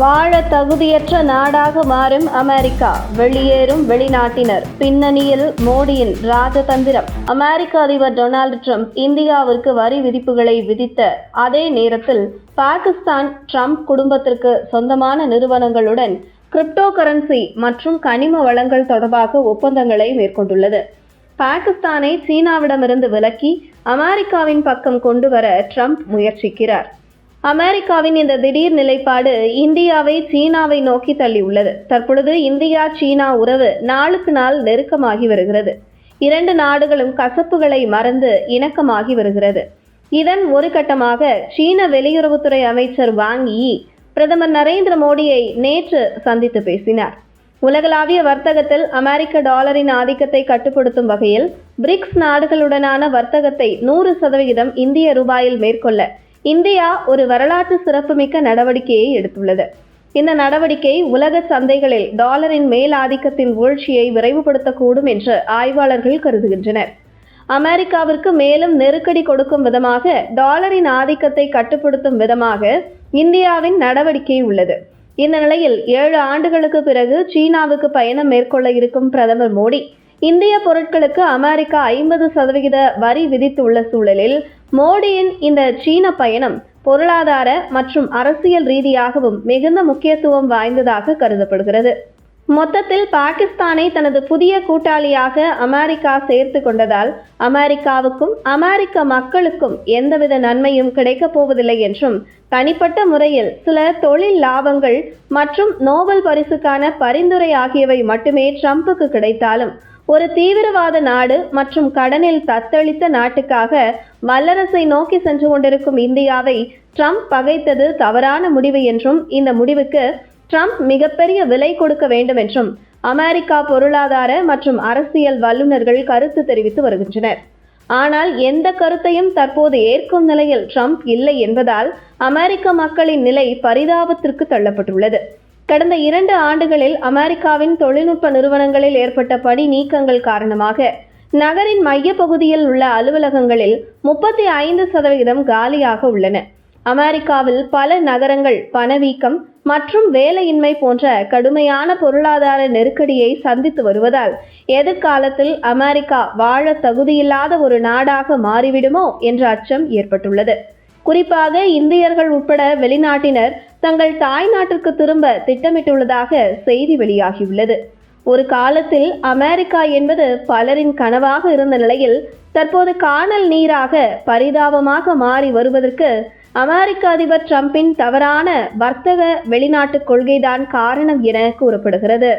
வாழ தகுதியற்ற நாடாக மாறும் அமெரிக்கா. வெளியேறும் வெளிநாட்டினர். பின்னணியில் மோடியின் ராஜதந்திரம். அமெரிக்க அதிபர் டொனால்டு ட்ரம்ப் இந்தியாவிற்கு வரி விதிப்புகளை விதித்த அதே நேரத்தில் பாகிஸ்தான் ட்ரம்ப் குடும்பத்திற்கு சொந்தமான நிறுவனங்களுடன் கிரிப்டோ கரன்சி மற்றும் கனிம வளங்கள் தொடர்பாக ஒப்பந்தங்களை மேற்கொண்டுள்ளது. பாகிஸ்தானை சீனாவிடமிருந்து விலக்கி அமெரிக்காவின் பக்கம் கொண்டு வர ட்ரம்ப் முயற்சிக்கிறார். அமெரிக்காவின் இந்த திடீர் நிலைப்பாடு இந்தியாவை சீனாவை நோக்கி தள்ளியுள்ளது. தற்பொழுது இந்தியா சீனா உறவு நாளுக்கு நாள் நெருக்கமாகி வருகிறது. இரண்டு நாடுகளும் கசப்புகளை மறந்து இணக்கமாகி வருகிறது. இதன் ஒரு கட்டமாக சீன வெளியுறவுத்துறை அமைச்சர் வாங் யி பிரதமர் நரேந்திர மோடியை நேற்று சந்தித்து பேசினார். உலகளாவிய வர்த்தகத்தில் அமெரிக்க டாலரின் ஆதிக்கத்தை கட்டுப்படுத்தும் வகையில் பிரிக்ஸ் நாடுகளுடனான வர்த்தகத்தை நூறு சதவிகிதம் இந்திய ரூபாயில் மேற்கொள்ள இந்தியா ஒரு வரலாற்று சிறப்புமிக்க நடவடிக்கையை எடுத்துள்ளது. இந்த நடவடிக்கை உலக சந்தைகளில் டாலரின் மேல் ஆதிக்கத்தின் வீழ்ச்சியை விரைவுபடுத்தக்கூடும் என்று ஆய்வாளர்கள் கருதுகின்றனர். அமெரிக்காவிற்கு மேலும் நெருக்கடி கொடுக்கும் விதமாக டாலரின் ஆதிக்கத்தை கட்டுப்படுத்தும் விதமாக இந்தியாவின் நடவடிக்கை உள்ளது. இந்த நிலையில் ஏழு ஆண்டுகளுக்கு பிறகு சீனாவுக்கு பயணம் மேற்கொள்ள இருக்கும் பிரதமர் மோடி இந்திய பொருட்களுக்கு அமெரிக்கா ஐம்பது சதவிகித வரி விதித்துள்ள சூழலில் மோடியின் இந்த சீன பயணம் பொருளாதார மற்றும் அரசியல் ரீதியாகவும் மிகுந்த முக்கியத்துவம் வாய்ந்ததாக கருதப்படுகிறது. மொத்தத்தில் பாகிஸ்தானை தனது புதிய கூட்டாளியாக அமெரிக்கா சேர்த்து கொண்டதால் அமெரிக்காவுக்கும் அமெரிக்க மக்களுக்கும் எந்தவித நன்மையும் கிடைக்கப் போவதில்லை என்றும் தனிப்பட்ட முறையில் சில தொழில் லாபங்கள் மற்றும் நோபல் பரிசுக்கான பரிந்துரை ஆகியவை மட்டுமே ட்ரம்புக்கு கிடைத்தாலும் ஒரு தீவிரவாத நாடு மற்றும் கடனில் தத்தளித்த நாட்டுக்காக வல்லரசை நோக்கி சென்று கொண்டிருக்கும் இந்தியாவை ட்ரம்ப் பகைத்தது தவறான முடிவு என்றும் இந்த முடிவுக்கு ட்ரம்ப் மிகப்பெரிய விலை கொடுக்க வேண்டும் என்றும் அமெரிக்கா பொருளாதார மற்றும் அரசியல் வல்லுநர்கள் கருத்து தெரிவித்து வருகின்றனர். ஆனால் எந்த கருத்தையும் தற்போது ஏற்கும் நிலையில் ட்ரம்ப் இல்லை என்பதால் அமெரிக்க மக்களின் நிலை பரிதாபத்திற்கு தள்ளப்பட்டுள்ளது. கடந்த இரண்டு ஆண்டுகளில் அமெரிக்காவின் தொழில்நுட்ப நிறுவனங்களில் ஏற்பட்ட பணி நீக்கங்கள் காரணமாக நகரின் மையப்பகுதியில் உள்ள அலுவலகங்களில் முப்பத்தி ஐந்து சதவிகிதம் காலியாக உள்ளன. அமெரிக்காவில் பல நகரங்கள் பணவீக்கம் மற்றும் வேலையின்மை போன்ற கடுமையான பொருளாதார நெருக்கடியை சந்தித்து வருவதால் எதிர்காலத்தில் அமெரிக்கா வாழ தகுதியில்லாத ஒரு நாடாக மாறிவிடுமோ என்ற அச்சம் ஏற்பட்டுள்ளது. குறிப்பாக இந்தியர்கள் உட்பட வெளிநாட்டினர் தங்கள் தாய் நாட்டிற்கு திரும்ப திட்டமிட்டுள்ளதாக செய்தி வெளியாகியுள்ளது. ஒரு காலத்தில் அமெரிக்கா என்பது பலரின் கனவாக இருந்த நிலையில் தற்போது காணல் நீராக பரிதாபமாக மாறி வருவதற்கு அமெரிக்க அதிபர் டிரம்பின் தவறான வர்த்தக வெளிநாட்டுக் கொள்கைதான் காரணம் என கூறப்படுகிறது.